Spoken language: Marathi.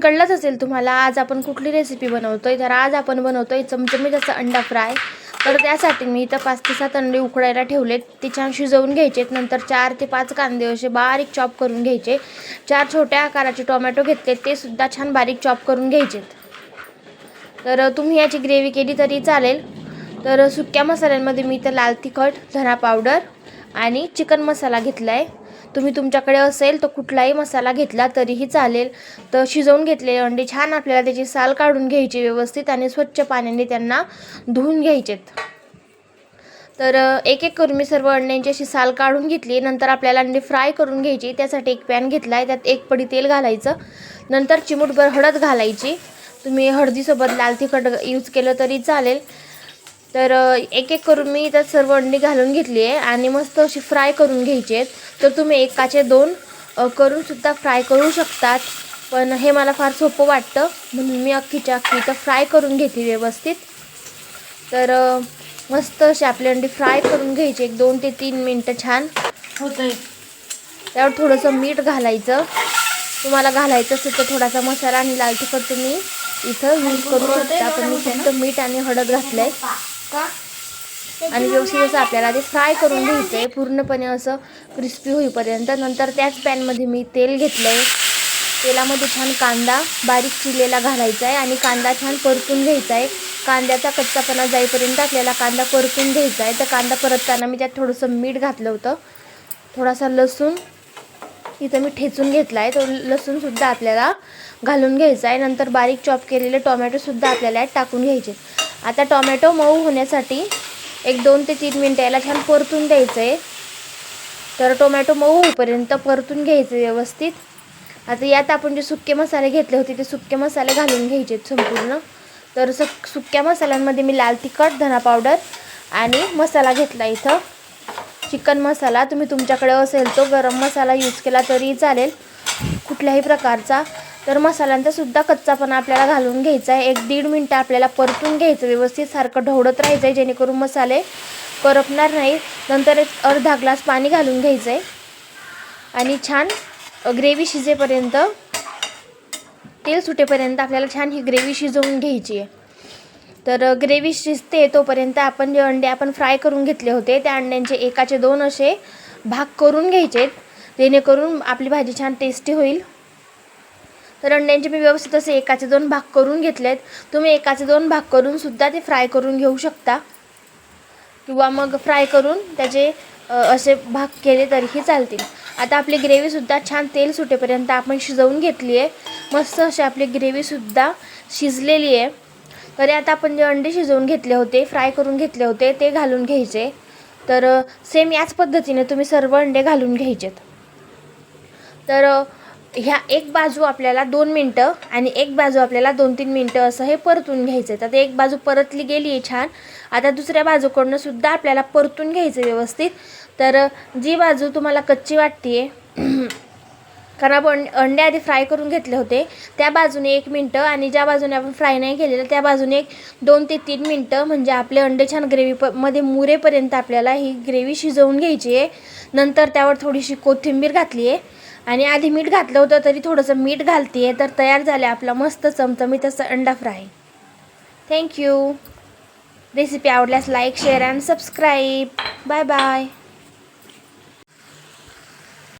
कळलंच असेल तुम्हाला आज आपण कुठली रेसिपी बनवतोय? तर आज आपण बनवतोय चमचमीत असं अंडा फ्राय. तर त्यासाठी मी इथं पाच ते सात अंडे उकडायला ठेवलेत. ते छान शिजवून घ्यायचे नंतर चार ते पाच कांदे असे बारीक चॉप करून घ्यायचे. चार छोट्या आकाराचे टोमॅटो घेतले ते सुद्धा छान बारीक चॉप करून घ्यायचेत. तर तुम्ही याची ग्रेव्ही केली तरी चालेल. तर सुक्या मसाल्यांमध्ये मी इथं लाल तिखट धना पावडर आणि चिकन मसाला घेतला आहे तुम्ही तुमच्याकडे असेल तर कुठलाही मसाला घेतला तरीही चालेल. तर शिजवून घेतलेले अंडे छान आपल्याला त्याची साल काढून घ्यायची व्यवस्थित आणि स्वच्छ पाण्याने त्यांना धुवून घ्यायचेत. तर एक एक करून मी सर्व अंड्यांची अशी साल काढून घेतली. नंतर आपल्याला अंडे फ्राय करून घ्यायची. त्यासाठी एक पॅन घेतला आहे त्यात एक पडी तेल घालायचं. नंतर चिमूटभर हळद घालायची. तुम्ही हळदीसोबत लाल तिखट यूज केलं तरी चालेल. तर एक एक करून मी त्यात सर्व अंडी घालून घेतली आहे आणि मस्त अशी फ्राय करून घ्यायची आहेत. तर तुम्ही एकाचे दोन करूनसुद्धा फ्राय करू शकतात. पण हे मला फार सोपं वाटतं. म्हणून मी अख्खीच्या अख्खी इथं फ्राय करून घेते व्यवस्थित. तर मस्त अशी आपली अंडी फ्राय करून घ्यायची. एक दोन ते तीन मिनटं छान होतं त्यावर थोडंसं मीठ घालायचं. तुम्हाला घालायचं असेल तर थोडासा मसाला आणि लाल तिखट तुम्ही इथं यूज करू शकता. पण मी फक्त मीठ आणि हळद घातलं आहे का? आणि व्यवस्थित असं आपल्याला ते फ्राय करून घ्यायचं आहे पूर्णपणे असं क्रिस्पी होईपर्यंत. नंतर त्याच पॅनमध्ये मी तेल घेतलं आहे तेलामध्ये छान कांदा बारीक चिरलेला घालायचा आहे आणि कांदा छान परतून घ्यायचा आहे कांद्याचा कच्चापणा जाईपर्यंत आपल्याला कांदा परतून घ्यायचा आहे तर कांदा परतताना मी त्यात थोडंसं मीठ घातलं होतं. थोडासा लसूण इथं मी ठेचून घेतला आहे तो लसूणसुद्धा आपल्याला घालून घ्यायचा आहे नंतर बारीक चॉप केलेले टोमॅटोसुद्धा आपल्याला टाकून घ्यायचे. आता टोमॅटो मऊ होण्यासाठी एक दोन ते तीन मिनटं याला छान परतून द्यायचं आहे तर टोमॅटो मऊ होईपर्यंत परतून घ्यायचं व्यवस्थित. आता यात आपण जे सुके मसाले घेतले होते ते सुके मसाले घालून घ्यायचे संपूर्ण. तर स सुक्या मसाल्यांमध्ये मी लाल तिखट धना पावडर आणि मसाला घेतला इथं. चिकन मसाला तुम्ही तुमच्याकडे असेल तो गरम मसाला यूज केला तरी चालेल. कुठल्याही प्रकारचा. तर मसाल्यांचा सुद्धा कच्चापणा आपल्याला घालून घ्यायचा आहे. एक दीड मिनटं आपल्याला परतून घ्यायचं व्यवस्थित सारखं ढवळत राहायचं आहे जेणेकरून मसाले करपणार नाही नंतर एक अर्धा ग्लास पाणी घालून घ्यायचं आहे आणि छान ग्रेव्ही शिजेपर्यंत तेल सुटेपर्यंत आपल्याला छान ही ग्रेव्ही शिजवून घ्यायची आहे. तर ग्रेव्ही शिजते तोपर्यंत आपण जे अंडे आपण फ्राय करून घेतले होते त्या अंड्यांचे एकाचे दोन असे भाग करून घ्यायचे जेणेकरून आपली भाजी छान टेस्टी होईल. तर अंड्यांचे मी व्यवस्थित असे एकाचे दोन भाग करून घेतलेत. तुम्ही एकाचे दोन भाग करून सुद्धा ते फ्राय करून घेऊ शकता. किंवा मग फ्राय करून त्याचे असे भाग केले तरीही चालतील. आता आपली ग्रेव्हीसुद्धा छान तेल सुटेपर्यंत आपण शिजवून घेतली आहे. मस्त अशी आपली ग्रेव्हीसुद्धा शिजलेली आहे. तरी आता आपण जे अंडे शिजवून घेतले होते फ्राय करून घेतले होते ते घालून घ्यायचे. तर सेम याच पद्धतीने तुम्ही सर्व अंडे घालून घ्यायचेत. तर ह्या एक बाजू आपल्याला दोन मिनटं आणि एक बाजू आपल्याला दोन तीन मिनटं असं हे परतून घ्यायचं आहे तर एक बाजू परतली गेली आहे छान. आता दुसऱ्या बाजूकडनं सुद्धा आपल्याला परतून घ्यायचं व्यवस्थित. तर जी बाजू तुम्हाला कच्ची वाटते कारण आपण अंडे आधी फ्राय करून घेतले होते त्या बाजूने एक मिनटं आणि ज्या बाजूने आपण फ्राय नाही केलेलं त्या बाजूने एक दोन ते तीन मिनटं म्हणजे आपले अंडे छान ग्रेव्ही प मध्ये मुरेपर्यंत आपल्याला ही ग्रेव्ही शिजवून घ्यायची आहे नंतर त्यावर थोडीशी कोथिंबीर घातली आहे आणि आधी मीठ घातलं होतं तरी थोडंसं मीठ घालते आहे तर तयार झालं आपला मस्त चमचमीत असं अंडा फ्राय. थँक्यू रेसिपी आवडल्यास like share and subscribe bye bye